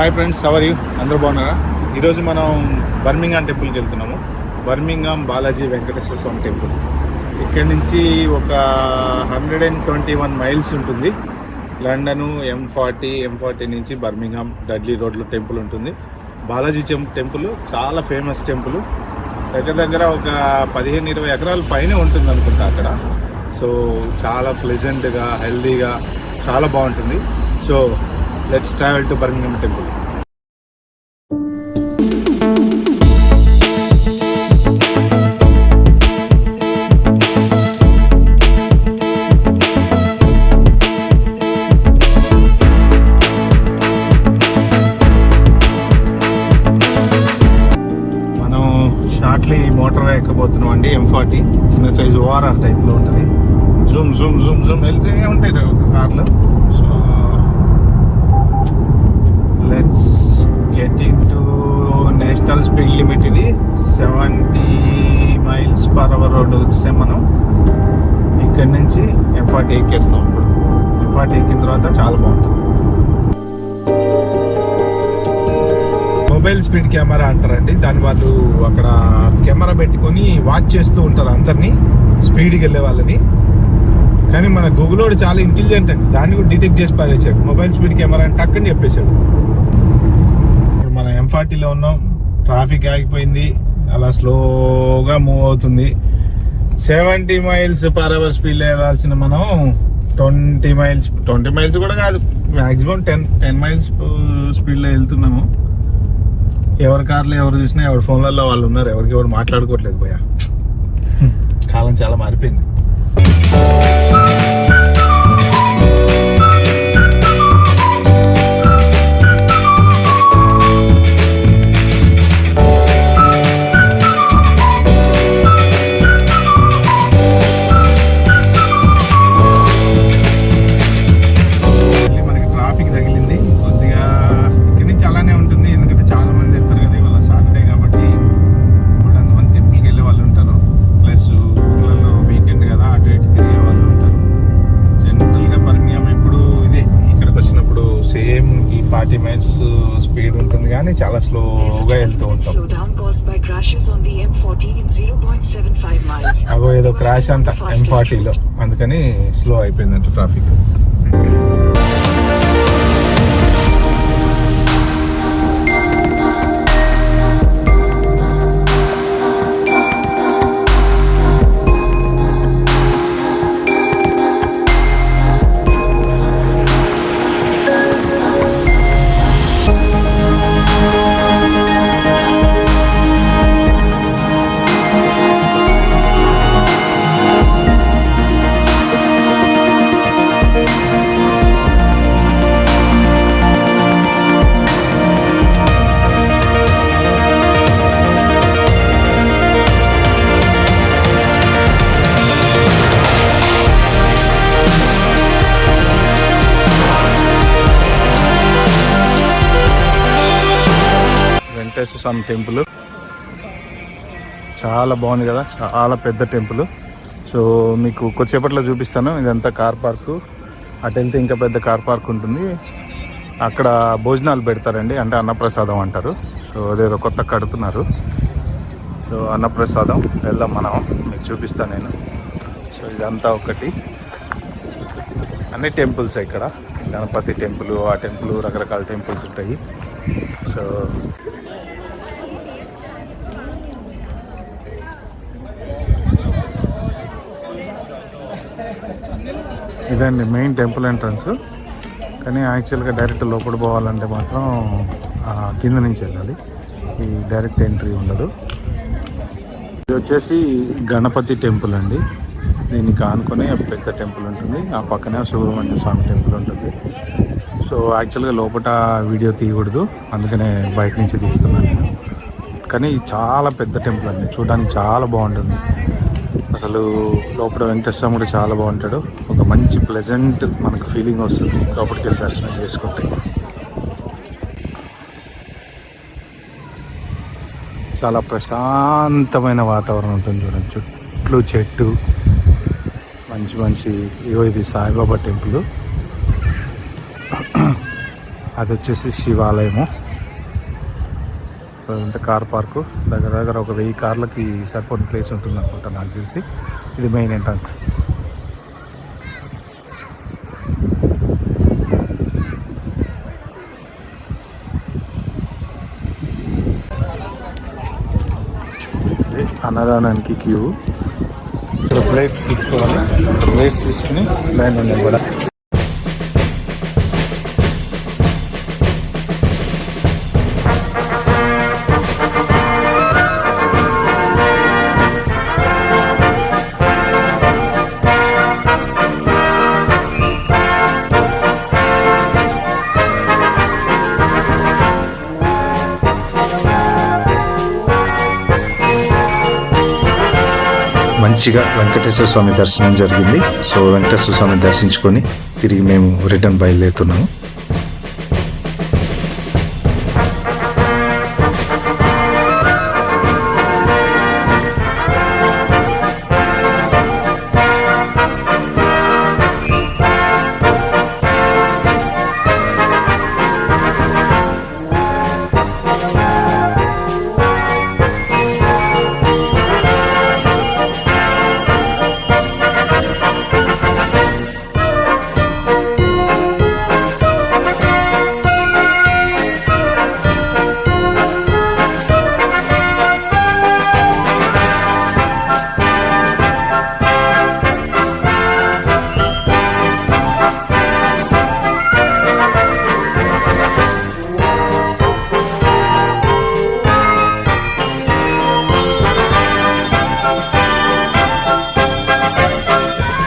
Hi friends hour you అందరూ బాగున్నారా? ఈరోజు మనం బర్మింగ్హామ్ టెంపుల్కి వెళ్తున్నాము. Birmingham Balaji Venkateswara Swamy temple. ఇక్కడి నుంచి ఒక hundred and twenty one miles ఉంటుంది. London M forty M forty నుంచి బర్మింగ్హామ్ డడ్లీ రోడ్లో టెంపుల్ ఉంటుంది. బాలాజీ టెం- టెంపుల్ చాలా ఫేమస్ టెంపుల్. దగ్గర దగ్గర ఒక పదిహేను ఇరవై ఎకరాల పైన ఉంటుంది అనుకుంటా అక్కడ. సో చాలా ప్లెజెంట్గా హెల్దీగా చాలా బాగుంటుంది. So let's travel to Birmingham temple మనం షార్ట్లీ మోటార్ ఎక్కబోతున్నాం అండి ఎం ఫార్టీ చిన్న సైజు ఓఆర్ఆర్ టైప్లో ఉంటుంది. జూమ్ జూమ్ జూమ్ జూమ్ వెళ్తూనే ఉంటాయి కార్లు. So let's getting to national speed limit ఇది. Seventy miles per hour road వచ్చేసాం మనం. ఇక్కడి నుంచి ఎం ఎక్కేస్తాం ఇప్పుడు. ఎం ఎక్కిన తర్వాత చాలా బాగుంటుంది. మొబైల్ స్పీడ్ కెమెరా అంటారండి. దాని వాళ్ళు అక్కడ కెమెరా పెట్టుకొని వాచ్ చేస్తూ ఉంటారు అందరినీ. స్పీడ్కి వెళ్ళే వాళ్ళని. కానీ మన గూగుల్ చాలా ఇంటెలిజెంట్ అండి. దాన్ని కూడా డిటెక్ట్ చేసి పారేసాడు మొబైల్ స్పీడ్ కెమెరా అని టక్కని చెప్పేశాడు. ఫార్టీలో ఉన్నాం. ట్రాఫిక్ ఆగిపోయింది. అలా స్లోగా మూవ్ అవుతుంది. సెవెంటీ మైల్స్ పర్ అవర్ స్పీడ్లో వెళ్ళాల్సిన మనం ట్వంటీ మైల్స్ ట్వంటీ మైల్స్ కూడా కాదు. మ్యాక్సిమం టెన్ టెన్ మైల్స్ స్పీడ్లో వెళ్తున్నాము. ఎవరి కార్లో ఎవరు చూసినా ఎవరి ఫోన్లలో వాళ్ళు ఉన్నారు. ఎవరికి ఎవరు మాట్లాడుకోవట్లేదు పోయా కాలం చాలా మారిపోయింది. థర్టీ మినిట్స్ స్పీడ్ ఉంటుంది కానీ చాలా స్లోగా వెళ్తూ ఉంటాం. అగో ఏదో క్రాష్ అంట ఎం ఫార్టీలో అందుకని స్లో అయిపోయిందంట ట్రాఫిక్ వెంకటేశ్వర స్వామి టెంపుల్. చాలా బాగుంది కదా చాలా పెద్ద టెంపుల్. సో మీకు కొద్దిసేపట్లో చూపిస్తాను. ఇదంతా కార్ పార్కు. అటు వెళ్తే ఇంకా పెద్ద కార్ పార్క్ ఉంటుంది. అక్కడ భోజనాలు పెడతారండి అంటే అన్నప్రసాదం అంటారు. సో అదేదో కొత్త కడుతున్నారు. సో అన్నప్రసాదం వెళ్దాం మనం. మీకు చూపిస్తాను నేను. సో ఇదంతా ఒకటి. అన్ని టెంపుల్స్ ఇక్కడ. గణపతి టెంపుల్ ఆ టెంపుల్ రకరకాల టెంపుల్స్ ఉంటాయి. సో ఇదండి మెయిన్ టెంపుల్ ఎంట్రన్స్. కానీ యాక్చువల్గా డైరెక్ట్ లోపల పోవాలంటే మాత్రం కింద నుంచి వెళ్ళాలి. ఈ డైరెక్ట్ ఎంట్రీ ఉండదు. ఇది వచ్చేసి గణపతి టెంపుల్ అండి. దీనికి ఆనుకొని పెద్ద టెంపుల్ ఉంటుంది. ఆ పక్కనే సుబ్రహ్మణ్య స్వామి టెంపుల్ ఉంటుంది. సో యాక్చువల్గా లోపల వీడియో తీయకూడదు. అందుకనే బయట నుంచి తీస్తున్నాను కానీ చాలా పెద్ద టెంపుల్ అండి. చూడడానికి చాలా బాగుంటుంది. అసలు లోపల వెంకటేశ్వర కూడా చాలా బాగుంటాడు. ఒక మంచి ప్లెజెంట్ మనకు ఫీలింగ్ వస్తుంది లోపలికి వెళ్ళి దర్శనం చేసుకుంటే. చాలా ప్రశాంతమైన వాతావరణం ఉంటుంది చూడండి. చుట్టూ చెట్టు మంచి మంచి ఇగో ఇది సాయిబాబా టెంపుల్. అది వచ్చేసి శివాలయము. So car park. దగ్గర దగ్గర ఒక వెయ్యి కార్లకి సరిపోయిన ప్లేస్ ఉంటుంది అనుకుంటా నాకు తెలిసి. ఇది మెయిన్ ఎంట్రన్స్. అన్నదానానికి క్యూ. ఇక్కడ ప్లేట్స్ తీసుకోవాలి. ప్లేట్స్ తీసుకుని లైన్ ఉన్నాయి కూడా మంచిగా వెంకటేశ్వర స్వామి దర్శనం జరిగింది. సో వెంకటేశ్వర స్వామిని దర్శించుకొని తిరిగి మేము రిటర్న్ బయలుదేరుతున్నాము.